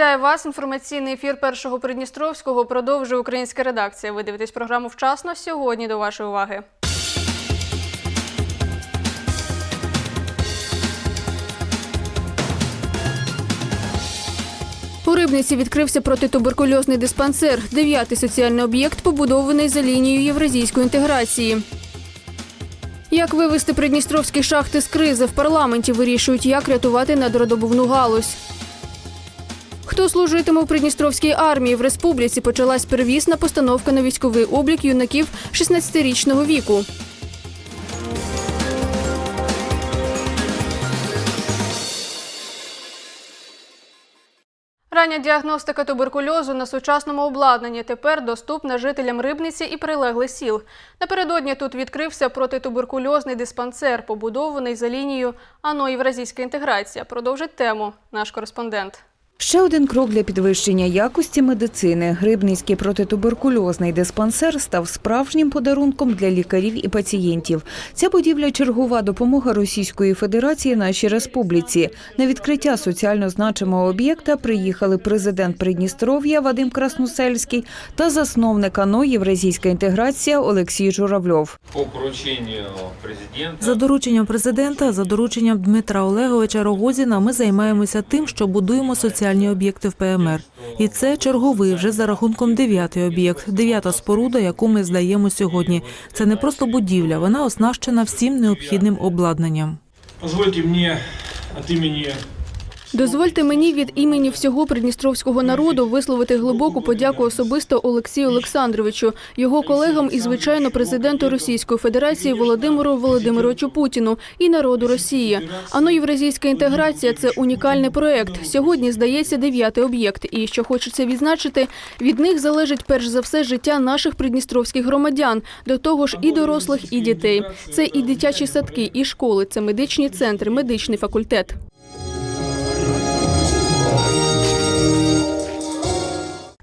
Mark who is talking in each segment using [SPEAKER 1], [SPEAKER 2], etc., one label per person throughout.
[SPEAKER 1] Вітаю вас. Інформаційний ефір першого Придністровського продовжує українська редакція. Ви дивитесь програму вчасно. Сьогодні до вашої уваги. У Рибниці відкрився протитуберкульозний диспансер. Дев'ятий соціальний об'єкт побудований за лінією євразійської інтеграції. Як вивести придністровські шахти з кризи в парламенті вирішують, як рятувати надродобувну галузь. Хто служитиме у Придністровській армії в республіці почалась первісна постановка на військовий облік юнаків 16-річного віку. Рання діагностика туберкульозу на сучасному обладнанні тепер доступна жителям Рибниці і прилеглих сіл. Напередодні тут відкрився протитуберкульозний диспансер, побудований за лінією АНО Євразійська інтеграція. Продовжить тему наш кореспондент.
[SPEAKER 2] Ще один крок для підвищення якості медицини. Грибницький протитуберкульозний диспансер став справжнім подарунком для лікарів і пацієнтів. Ця будівля чергова допомога Російської Федерації нашій республіці. На відкриття соціально значимого об'єкта приїхали президент Придністров'я Вадим Красносельський та засновник АНО Євразійська інтеграція Олексій Журавльов.
[SPEAKER 3] За дорученням президента, за дорученням Дмитра Олеговича Рогозіна, ми займаємося тим, що будуємо соціальні об'єкти в ПМР. І це черговий вже за рахунком дев'ятий об'єкт, дев'ята споруда, яку ми здаємо сьогодні. Це не просто будівля, вона оснащена всім необхідним обладнанням.
[SPEAKER 4] Позвольте мені від имени
[SPEAKER 1] Дозвольте мені від імені всього придністровського народу висловити глибоку подяку особисто Олексію Олександровичу, його колегам і звичайно президенту Російської Федерації Володимиру Володимировичу Путіну і народу Росії. Ано євразійська інтеграція це унікальний проект. Сьогодні здається дев'ятий об'єкт. І що хочеться відзначити, від них залежить перш за все життя наших придністровських громадян, до того ж і дорослих, і дітей. Це і дитячі садки, і школи, це медичні центри, медичний факультет.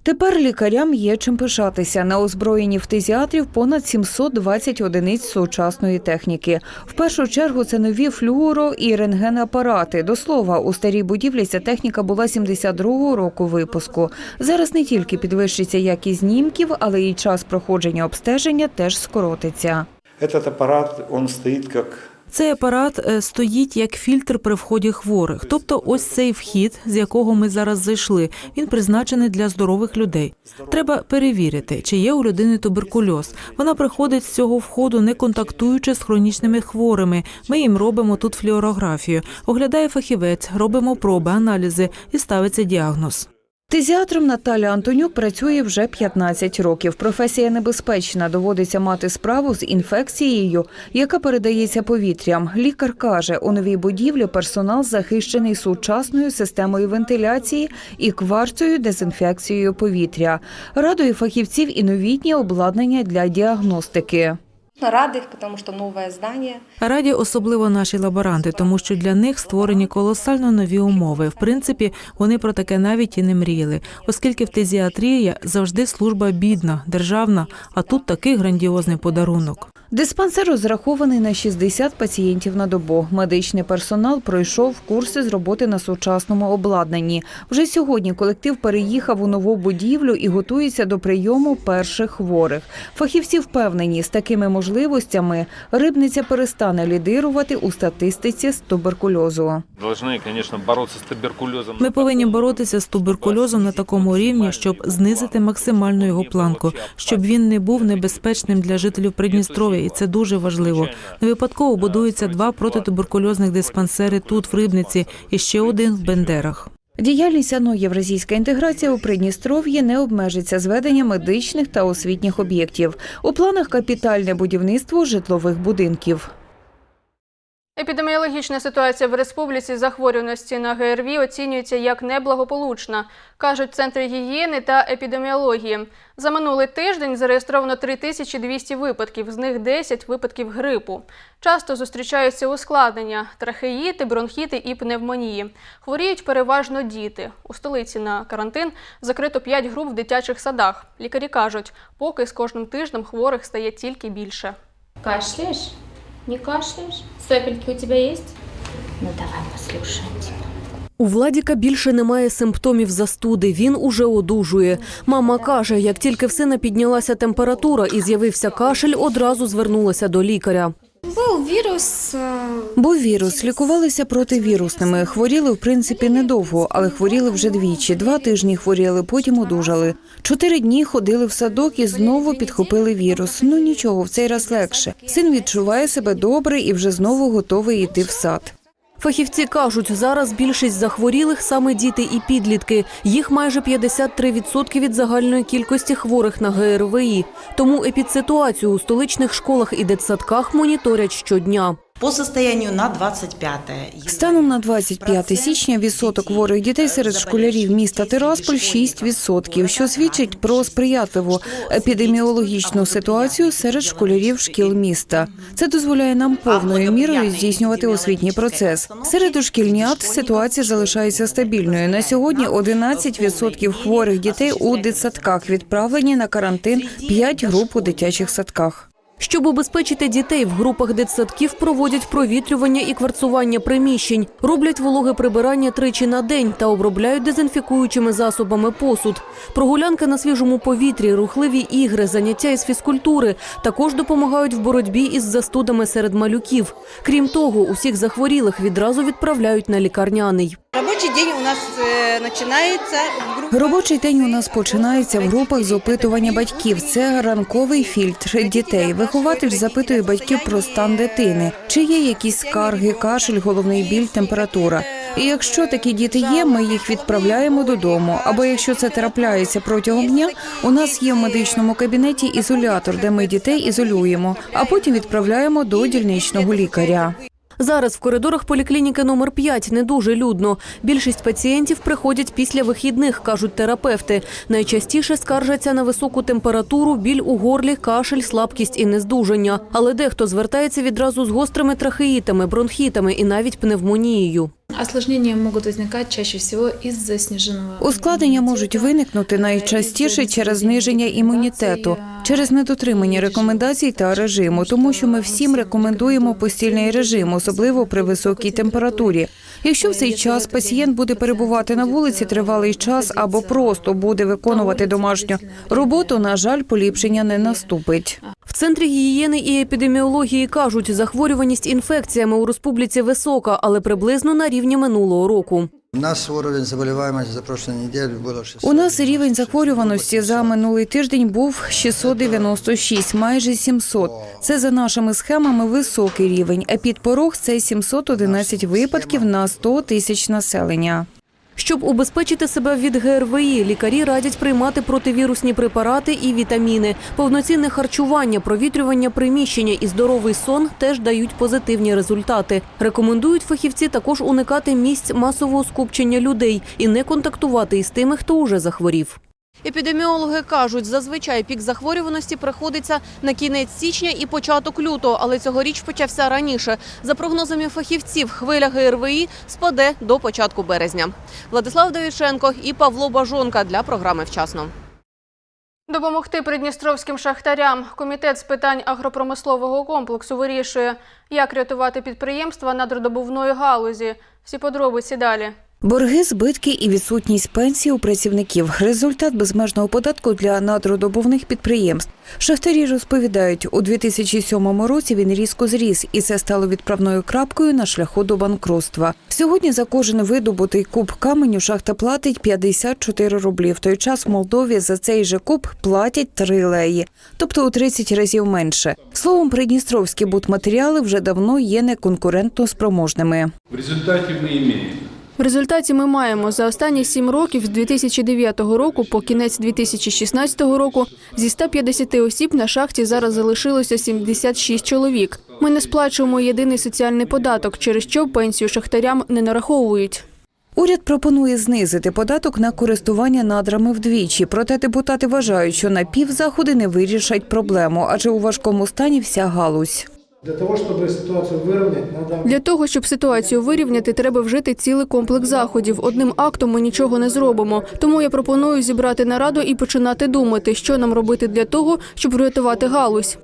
[SPEAKER 2] Тепер лікарям є чим пишатися. На озброєнні фтизіатрів понад 720 одиниць сучасної техніки. В першу чергу це нові флюоро і рентгенапарати. До слова, у старій будівлі ця техніка була 72-го року випуску. Зараз не тільки підвищиться якість знімків, але й час проходження обстеження теж скоротиться.
[SPEAKER 5] Этот аппарат, он стоит как
[SPEAKER 3] Цей апарат е, стоїть як фільтр при вході хворих. Тобто, ось цей вхід, з якого ми зараз зайшли, він призначений для здорових людей. Треба перевірити, чи є у людини туберкульоз. Вона приходить з цього входу, не контактуючи з хронічними хворими. Ми їм робимо тут флюорографію. Оглядає фахівець, робимо проби, аналізи і ставиться діагноз.
[SPEAKER 2] Фтизіатром Наталя Антонюк працює вже 15 років. Професія небезпечна. Доводиться мати справу з інфекцією, яка передається повітрям. Лікар каже, у новій будівлі персонал захищений сучасною системою вентиляції і кварцею дезінфекцією повітря. Радує фахівців і новітнє обладнання для діагностики.
[SPEAKER 6] Рады их, тому что нове здання.
[SPEAKER 3] Раді особливо наші лаборанти, тому що для них створені колосально нові умови. В принципі, вони про таке навіть і не мріяли, оскільки фтизіатрія завжди служба бідна, державна, а тут такий грандіозний подарунок.
[SPEAKER 2] Диспансер розрахований на 60 пацієнтів на добу. Медичний персонал пройшов курси з роботи на сучасному обладнанні. Вже сьогодні колектив переїхав у нову будівлю і готується до прийому перших хворих. Фахівці впевнені, з такими можливостями рибниця перестане лідирувати у статистиці з туберкульозу.
[SPEAKER 7] должны, бороться с туберкулезом.
[SPEAKER 3] Ми повинні боротися з туберкульозом на такому рівні, щоб знизити максимально його планку, щоб він не був небезпечним для жителів Придністров'я, і це дуже важливо. Не випадково будуються два протитуберкульозних диспансери тут, в Рибниці, і ще один в Бендерах.
[SPEAKER 2] Діяльність АНО Євразійська інтеграція у Придністров'ї не обмежиться зведення медичних та освітніх об'єктів. У планах капітальне будівництво житлових будинків.
[SPEAKER 1] Епідеміологічна ситуація в республіці захворюваності на ГРВІ оцінюється як неблагополучна, кажуть центри гігієни та епідеміології. За минулий тиждень зареєстровано 3200 випадків, з них 10 випадків грипу. Часто зустрічаються ускладнення – трахеїти, бронхіти і пневмонії. Хворіють переважно діти. У столиці на карантин закрито 5 груп в дитячих садах. Лікарі кажуть, поки з кожним тижнем хворих стає тільки більше.
[SPEAKER 8] Кашляешь? Не кашляешь? Сопельки у тебя есть? Ну давай послушаем тебя. У Владіка більше немає симптомів застуди. Він уже одужує. Мама каже, як тільки в сина піднялася температура і з'явився кашель, одразу звернулася до лікаря.
[SPEAKER 9] Был вирус, э,
[SPEAKER 2] Був вірус, лікувалися противірусними. Хворіли, в принципі, недовго, але хворіли вже двічі. Два тижні хворіли, потім одужали. Чотири дні ходили в садок і знову підхопили вірус. Ну нічого, в цей раз легше. Син відчуває себе добре і вже знову готовий йти в сад.
[SPEAKER 8] Фахівці кажуть, зараз більшість захворілих саме діти і підлітки. Їх майже 53% від загальної кількості хворих на ГРВІ. Тому епідситуацію у столичних школах і дитсадках моніторять щодня.
[SPEAKER 10] По состоянию на 25
[SPEAKER 2] Станом на 25 січня відсоток хворих дітей серед школярів міста Тирасполь 6%, що свідчить про сприятливу епідеміологічну ситуацію серед школярів шкіл міста. Це дозволяє нам повною мірою здійснювати освітній процес. Серед дошкільнят ситуація залишається стабільною. На сьогодні 11% хворих дітей у дитсадках відправлені на карантин 5 груп у дитячих садках.
[SPEAKER 8] Щоб убезпечити дітей в групах дитсадків проводять провітрювання і кварцування приміщень, роблять вологе прибирання тричі на день та обробляють дезінфікуючими засобами посуд. Прогулянки на свіжому повітрі, рухливі ігри, заняття із фізкультури також допомагають в боротьбі із застудами серед малюків. Крім того, усіх захворілих відразу відправляють на лікарняний.
[SPEAKER 10] Робочий день у нас в группе.
[SPEAKER 2] Робочий день у нас починається в групах з опитування батьків. Це ранковий фільтр дітей. Вихователь запитує батьків про стан дитини, чи є якісь скарги, кашель, головний біль, температура. І якщо такі діти є, ми їх відправляємо додому. Або якщо це трапляється протягом дня, у нас є в медичному кабінеті ізолятор, де ми дітей ізолюємо, а потім відправляємо до дільничного лікаря.
[SPEAKER 8] Зараз в коридорах поліклініки номер 5 не дуже людно. Більшість пацієнтів приходять після вихідних, кажуть терапевти. Найчастіше скаржаться на високу температуру, біль у горлі, кашель, слабкість і нездужання. Але дехто звертається відразу з гострими трахеїтами, бронхітами і навіть пневмонією.
[SPEAKER 9] Осложнения могут возникать чаще всего из-за сниженного
[SPEAKER 2] Ускладнення можуть виникнути найчастіше через зниження імунітету, через недотримання рекомендацій та режиму, тому що ми всім рекомендуємо постільний режим, особливо при високій температурі. Якщо в цей час пацієнт буде перебувати на вулиці тривалий час або просто буде виконувати домашню роботу, на жаль, поліпшення не наступить.
[SPEAKER 8] В центрі гігієни і епідеміології кажуть, захворюваність інфекціями у республіці висока, але приблизно на рівні минулого року.
[SPEAKER 11] У нас уровень заболеваемости за было 600.
[SPEAKER 2] У нас рівень захворюваності за минулий тиждень був 696, майже 700. Це за нашими схемами високий рівень. А під порог це 711 випадків на 100 тисяч населення.
[SPEAKER 8] Щоб убезпечити себе від ГРВІ, лікарі радять приймати противірусні препарати і вітаміни. Повноцінне харчування, провітрювання приміщення і здоровий сон теж дають позитивні результати. Рекомендують фахівці також уникати місць масового скупчення людей і не контактувати із тими, хто уже захворів. Епідеміологи кажуть, зазвичай пік захворюваності приходиться на кінець січня і початок лютого, але цьогоріч почався раніше. За прогнозами фахівців, хвиля ГРВІ спаде до початку березня. Владислав Давіченко і Павло Бажонка для програми «Вчасно».
[SPEAKER 1] Допомогти придністровським шахтарям. Комітет з питань агропромислового комплексу вирішує, як рятувати підприємства надродобувної галузі. Всі подробиці далі.
[SPEAKER 2] Борги, збитки і відсутність пенсій у працівників – результат безмежного податку для надродобувних підприємств. Шахтарі розповідають, у 2007 році він різко зріс, і це стало відправною крапкою на шляху до банкрутства. Сьогодні за кожен видобутий куб каменю шахта платить 54 рублі. В той час в Молдові за цей же куб платять 3 леї, тобто у 30 разів менше. Словом, придністровські будматеріали вже давно є неконкурентно спроможними.
[SPEAKER 4] В результате мы имеем
[SPEAKER 1] В результаті ми маємо за останні сім років з 2009 року по кінець 2016 року зі 150 осіб на шахті зараз залишилося 76 чоловік. Ми не сплачуємо єдиний соціальний податок, через що пенсію шахтарям не нараховують.
[SPEAKER 2] Уряд пропонує знизити податок на користування надрами вдвічі. Проте депутати вважають, що на півзаходи не вирішать проблему, адже у важкому стані вся галузь.
[SPEAKER 4] Для того, чтобы ситуацию выровнять, надо
[SPEAKER 1] Для того, щоб ситуацію вирівняти, треба вжити цілий комплекс заходів. Одним актом ми нічого не зробимо. Тому я пропоную зібрати нараду і починати думати, що нам робити для того, щоб врятувати галузь.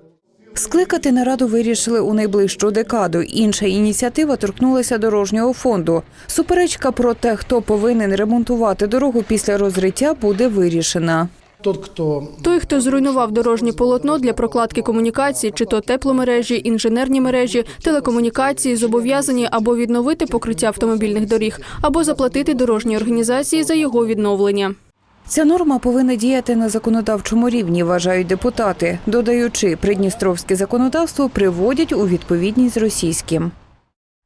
[SPEAKER 2] Скликати нараду вирішили у найближчу декаду. Інша ініціатива торкнулася дорожнього фонду. Суперечка про те, хто повинен ремонтувати дорогу після розриття, буде вирішена.
[SPEAKER 1] Той, хто зруйнував дорожнє полотно для прокладки комунікацій, чи то тепломережі, інженерні мережі, телекомунікації, зобов'язані або відновити покриття автомобільних доріг, або заплатити дорожній організації за його відновлення.
[SPEAKER 2] Ця норма повинна діяти на законодавчому рівні, вважають депутати, додаючи, придністровське законодавство приводять у відповідність з російським.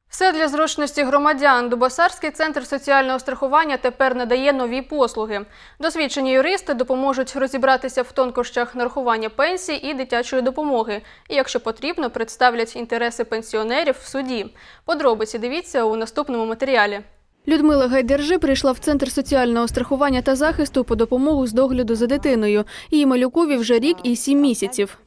[SPEAKER 1] Все для зручності громадян. Дубосарський центр соціального страхування тепер надає нові послуги. Досвідчені юристи допоможуть розібратися в тонкощах нарахування пенсій і дитячої допомоги. І, якщо потрібно, представлять інтереси пенсіонерів в суді. Подробиці дивіться у наступному матеріалі. Людмила Гайдержи прийшла в центр соціального страхування та захисту по допомогу з догляду за дитиною. Її малюкові вже рік і сім місяців.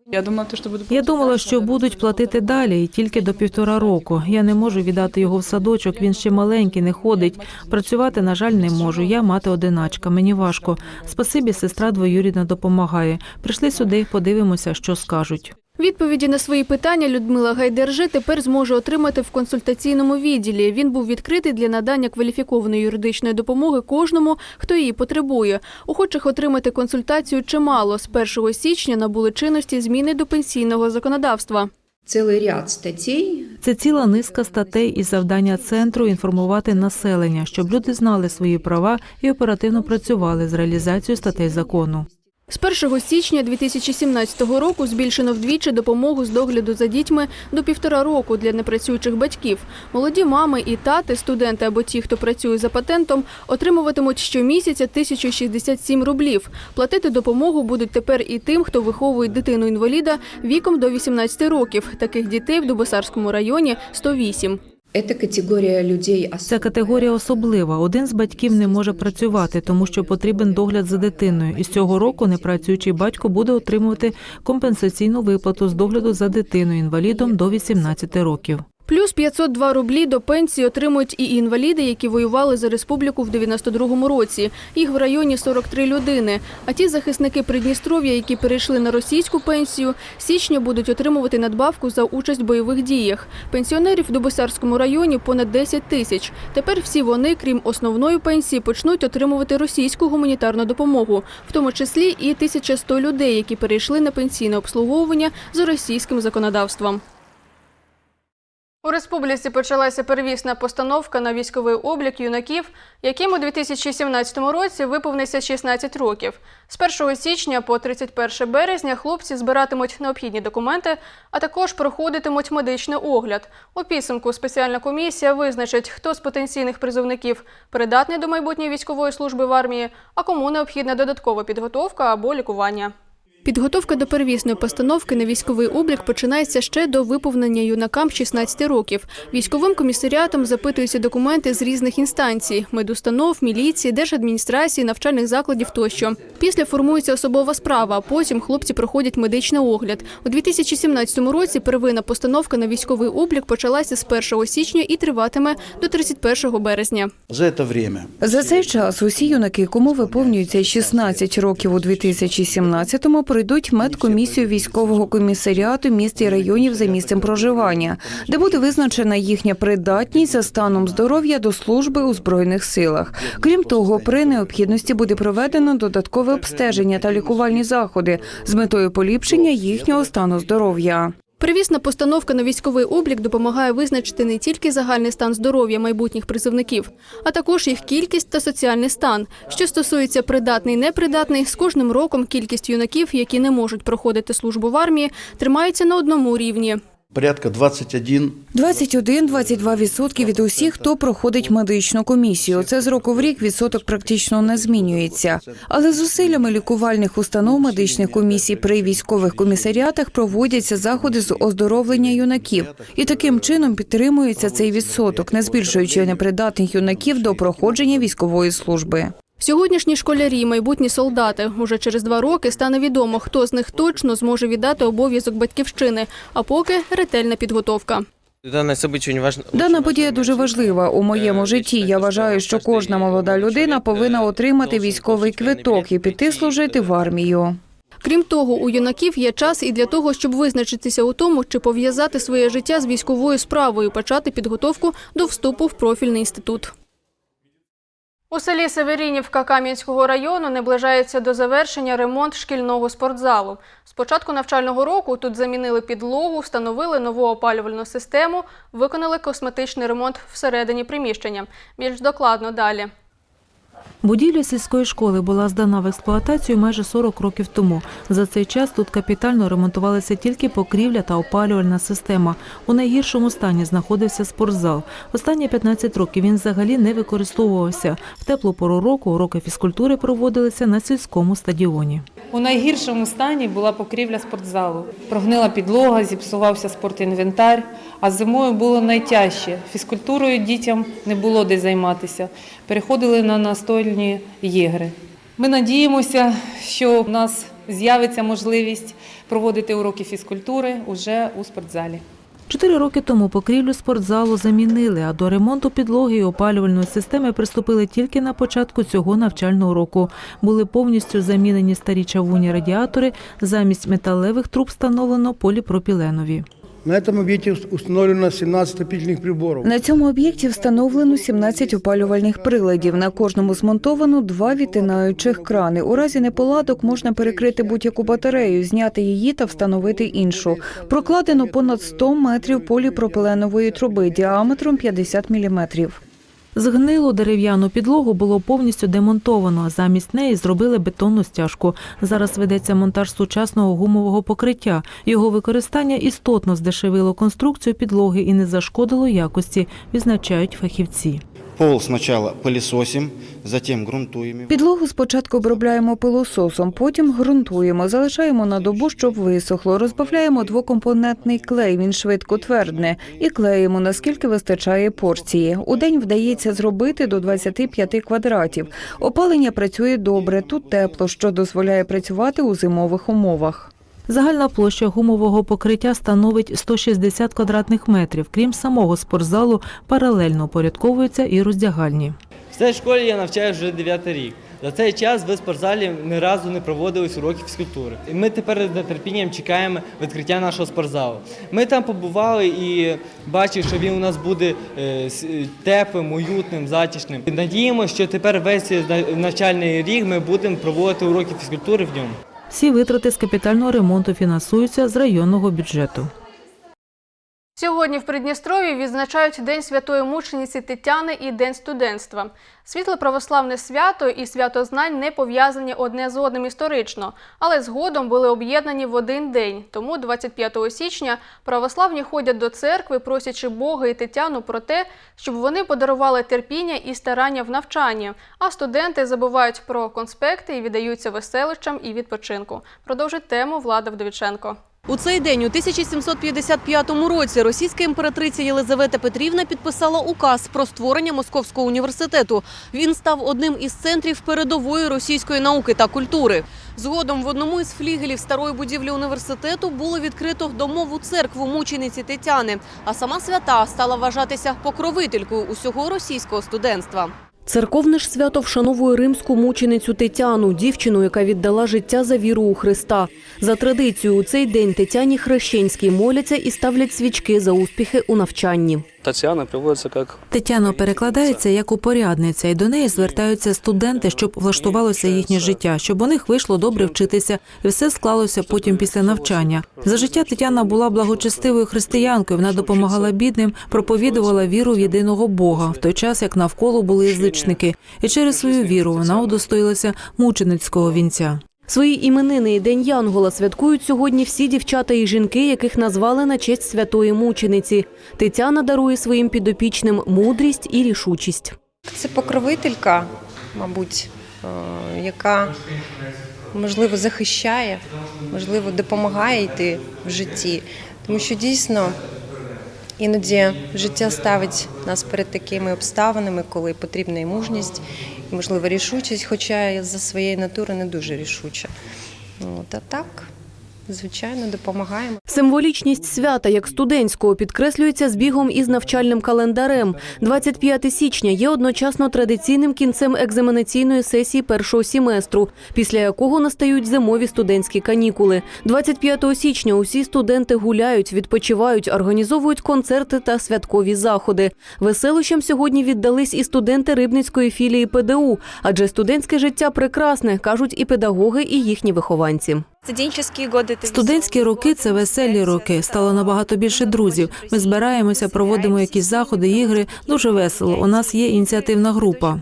[SPEAKER 3] Я думала, що будуть платити далі, і тільки до півтора року. Я не можу віддати його в садочок. Він ще маленький, не ходить. Працювати, на жаль, не можу. Я мати одиначка. Мені важко. Спасибі, сестра двоюрідна допомагає. Прийшли сюди, подивимося, що скажуть.
[SPEAKER 1] Відповіді на свої питання Людмила Гайдержи тепер зможе отримати в консультаційному відділі. Він був відкритий для надання кваліфікованої юридичної допомоги кожному, хто її потребує. Охочих отримати консультацію чимало. З 1 січня набули чинності зміни до пенсійного законодавства.
[SPEAKER 12] Цілий ряд статей.
[SPEAKER 3] Це ціла низка статей і завдання центру інформувати населення, щоб люди знали свої права і оперативно працювали з реалізацією статей закону.
[SPEAKER 1] З 1 січня 2017 року збільшено вдвічі допомогу з догляду за дітьми до півтора року для непрацюючих батьків. Молоді мами і тати, студенти або ті, хто працює за патентом, отримуватимуть щомісяця 1067 рублів. Платити допомогу будуть тепер і тим, хто виховує дитину-інваліда віком до 18 років. Таких дітей в Дубосарському районі 108.
[SPEAKER 12] Це категорія людей
[SPEAKER 3] Ця категорія особлива. Один з батьків не може працювати, тому що потрібен догляд за дитиною. І з цього року непрацюючий батько буде отримувати компенсаційну виплату з догляду за дитиною інвалідом до 18 років.
[SPEAKER 1] Плюс 502 рублі до пенсії отримують і інваліди, які воювали за республіку в 92-му році. Їх в районі 43 людини. А ті захисники Придністров'я, які перейшли на російську пенсію, січня будуть отримувати надбавку за участь в бойових діях. Пенсіонерів в Дубосарському районі понад 10 тисяч. Тепер всі вони, крім основної пенсії, почнуть отримувати російську гуманітарну допомогу, в тому числі і 1100 людей, які перейшли на пенсійне обслуговування за російським законодавством. У республіці почалася первісна постановка на військовий облік юнаків, яким у 2017 році виповниться 16 років. З 1 січня по 31 березня хлопці збиратимуть необхідні документи, а також проходитимуть медичний огляд. У підсумку спеціальна комісія визначить, хто з потенційних призовників придатний до майбутньої військової служби в армії, а кому необхідна додаткова підготовка або лікування. Підготовка до первісної постановки на військовий облік починається ще до виповнення юнакам 16 років. Військовим комісаріатом запитуються документи з різних інстанцій – медустанов, міліції, держадміністрації, навчальних закладів тощо. Після формується особова справа, а потім хлопці проходять медичний огляд. У 2017 році первинна постановка на військовий облік почалася з 1 січня і триватиме до 31 березня.
[SPEAKER 11] За це
[SPEAKER 2] За цей час усі юнаки, кому виповнюється 16 років у 2017-му, пройдуть медкомісію військового комісаріату міст і районів за місцем проживання, де буде визначена їхня придатність за станом здоров'я до служби у збройних силах. Крім того, при необхідності буде проведено додаткове обстеження та лікувальні заходи з метою поліпшення їхнього стану здоров'я.
[SPEAKER 1] Привісна постановка на військовий облік допомагає визначити не тільки загальний стан здоров'я майбутніх призовників, а також їх кількість та соціальний стан. Що стосується придатний непридатний, з кожним роком кількість юнаків, які не можуть проходити службу в армії, тримається на одному рівні.
[SPEAKER 11] Порядка 21
[SPEAKER 2] 21-22% від усіх, хто проходить медичну комісію. Це з року в рік відсоток практично не змінюється. Але зусиллями лікувальних установ медичних комісій при військових комісаріатах проводяться заходи з оздоровлення юнаків, і таким чином підтримується цей відсоток, не збільшуючи непридатних юнаків до проходження військової служби.
[SPEAKER 1] Сьогоднішні школярі, майбутні солдати. Уже через два роки стане відомо, хто з них точно зможе віддати обов'язок батьківщини. А поки ретельна підготовка.
[SPEAKER 2] Дана подія дуже важлива у моєму житті. Я вважаю, що кожна молода людина повинна отримати військовий квиток і піти служити в армію.
[SPEAKER 1] Крім того, у юнаків є час і для того, щоб визначитися у тому, чи пов'язати своє життя з військовою справою, почати підготовку до вступу в профільний інститут. У селі Северінівка Кам'янського району наближається до завершення ремонт шкільного спортзалу. З початку навчального року тут замінили підлогу, встановили нову опалювальну систему, виконали косметичний ремонт всередині приміщення. Більш докладно далі.
[SPEAKER 3] Будівля сільської школи була здана в експлуатацію майже 40 років тому. За цей час тут капітально ремонтувалися тільки покрівля та опалювальна система. У найгіршому стані знаходився спортзал. Останні 15 років він взагалі не використовувався. В теплу пору року уроки фізкультури проводилися на сільському стадіоні.
[SPEAKER 13] У найгіршому стані була покрівля спортзалу. Прогнила підлога, зіпсувався спортінвентар, а зимою було найтяжче. Фізкультурою дітям не було де займатися. Переходили на настольні ігри. Ми надіємося, що в нас з'явиться можливість проводити уроки фізкультури уже у спортзалі.
[SPEAKER 3] Чотири роки тому покрівлю спортзалу замінили, а до ремонту підлоги і опалювальної системи приступили тільки на початку цього навчального року. Були повністю замінені старі чавунні радіатори, замість металевих труб встановлено поліпропіленові.
[SPEAKER 4] На этом объекте установлено 17 отопительных приборов.
[SPEAKER 2] На цьому об'єкті встановлено 17 опалювальних приладів. На кожному змонтовано два відтинаючих крани. У разі неполадок можна перекрити будь-яку батарею, зняти її та встановити іншу. Прокладено понад 100 метрів поліпропиленової труби діаметром 50 міліметрів.
[SPEAKER 3] Згнилу дерев'яну підлогу було повністю демонтовано. Замість неї зробили бетонну стяжку. Зараз ведеться монтаж сучасного гумового покриття. Його використання істотно здешевило конструкцію підлоги і не зашкодило якості, відзначають фахівці.
[SPEAKER 14] Пол спочатку пилісосимо, затім ґрунтуємо.
[SPEAKER 2] Підлогу спочатку обробляємо пилососом, потім ґрунтуємо, залишаємо на добу, щоб висохло. Розбавляємо двокомпонентний клей, він швидко твердне, і клеїмо, наскільки вистачає порції. У день вдається зробити до 25 квадратів. Опалення працює добре, тут тепло, що дозволяє працювати у зимових умовах.
[SPEAKER 3] Загальна площа гумового покриття становить 160 квадратних метрів. Крім самого спортзалу, паралельно упорядковуються і роздягальні.
[SPEAKER 15] В цій школі я навчаю вже 9 рік. За цей час в спортзалі ні разу не проводились уроки фізкультури. І ми тепер з нетерпінням чекаємо відкриття нашого спортзалу. Ми там побували і бачили, що він у нас буде е, е, теплим, уютним, затишним. Надіємося, що тепер весь навчальний рік ми будемо проводити уроки фізкультури в ньому.
[SPEAKER 3] Всі витрати з капітального ремонту фінансуються з районного бюджету.
[SPEAKER 1] Сьогодні в Придністрові відзначають День святої мучениці Тетяни і День студентства. Світле православне свято і свято знань не пов'язані одне з одним історично, але згодом були об'єднані в один день. Тому 25 січня православні ходять до церкви, просячи Бога і Тетяну про те, щоб вони подарували терпіння і старання в навчанні. А студенти забувають про конспекти і віддаються веселищам і відпочинку. Продовжить тему Влада Вдовіченко.
[SPEAKER 8] У цей день, у 1755 році, російська імператриця Єлизавета Петрівна підписала указ про створення Московського університету. Він став одним із центрів передової російської науки та культури. Згодом в одному із флігелів старої будівлі університету було відкрито домову церкву мучениці Тетяни, а сама свята стала вважатися покровителькою усього російського студентства. Церковне ж свято вшановує римську мученицю Тетяну, дівчину, яка віддала життя за віру у Христа. За традицією, у цей день Тетяні Хрещенській моляться і ставлять свічки за успіхи у навчанні.
[SPEAKER 16] Тетяна приводиться як
[SPEAKER 3] Тетяно перекладається як упорядниця, і до неї звертаються студенти, щоб влаштувалося їхнє життя, щоб у них вийшло добре вчитися, і все склалося потім після навчання. За життя Тетяна була благочестивою християнкою. Вона допомагала бідним, проповідувала віру в єдиного Бога, в той час як навколо були язичники. І через свою віру вона удостоїлася мученицького вінця.
[SPEAKER 8] Свої іменини і День Янгола святкують сьогодні всі дівчата і жінки, яких назвали на честь святої мучениці. Тетяна дарує своїм підопічним мудрість і рішучість.
[SPEAKER 6] Це покровителька, мабуть, е, яка можливо захищає, можливо, допомагає йти в житті. Тому що дійсно іноді життя ставить нас перед такими обставинами, коли потрібна і мужність, можливо рішучість, хоча я за своєї натури не дуже рішуча. От, а так, звичайно, допомагаємо.
[SPEAKER 8] Символічність свята як студентського підкреслюється збігом із навчальним календарем. 25 січня є одночасно традиційним кінцем екзаменаційної сесії першого семестру, після якого настають зимові студентські канікули. 25 січня усі студенти гуляють, відпочивають, організовують концерти та святкові заходи. Веселощам сьогодні віддались і студенти Рибницької філії ПДУ, адже студентське життя прекрасне, кажуть і педагоги, і їхні вихованці.
[SPEAKER 3] Студентські роки це веселі роки. Стало набагато більше друзів. Ми збираємося, проводимо якісь заходи, ігри. Дуже весело. У нас є ініціативна група.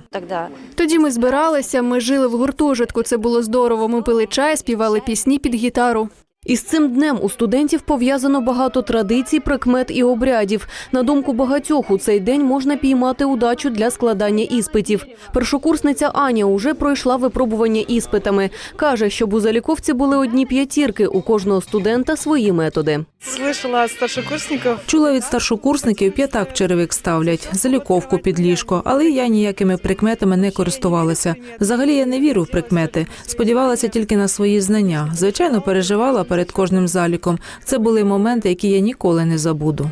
[SPEAKER 1] Тоді ми збиралися, ми жили в гуртожитку. Це було здорово. Ми пили чай, співали пісні під гітару.
[SPEAKER 8] Із цим днем у студентів пов'язано багато традицій, прикмет і обрядів. На думку багатьох, у цей день можна піймати удачу для складання іспитів. Першокурсниця Аня уже пройшла випробування іспитами. Каже, щоб у заліковці були одні п'ятірки, у кожного студента свої методи.
[SPEAKER 13] Слышала от старшокурсников.
[SPEAKER 3] Чула від старшокурсників п'ятак черевик ставлять, заліковку під ліжко, але я ніякими прикметами не користувалася. Взагалі я не вірю в прикмети. Сподівалася тільки на свої знання. Звичайно, переживала перед кожним заліком. Це були моменти, які я ніколи не забуду.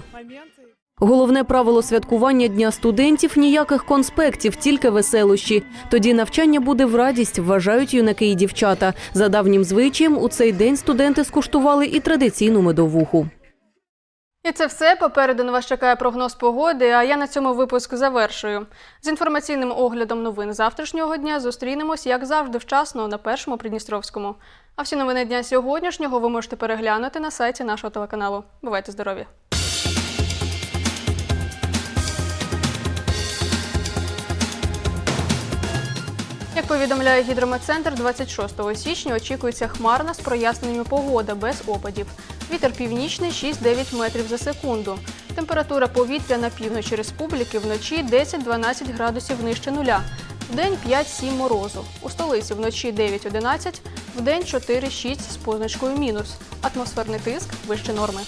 [SPEAKER 8] Головне правило святкування Дня студентів – ніяких конспектів, тільки веселощі. Тоді навчання буде в радість, вважають юнаки і дівчата. За давнім звичаєм у цей день студенти скуштували і традиційну медовуху.
[SPEAKER 1] І це все. Попереду на вас чекає прогноз погоди. А я на цьому випуск завершую. З інформаційним оглядом новин завтрашнього дня зустрінемось, як завжди, вчасно на першому Придністровському. А всі новини дня сьогоднішнього ви можете переглянути на сайті нашого телеканалу. Бувайте здорові! Як повідомляє гідрометцентр, 26 січня очікується хмарна з проясненнями погода без опадів. Вітер північний 6-9 метрів за секунду. Температура повітря на півночі республіки вночі 10-12 градусів нижче нуля. Вдень 5-7 морозу. У столиці вночі 9-11, день 4-6 з позначкою мінус. Атмосферний тиск вище норми.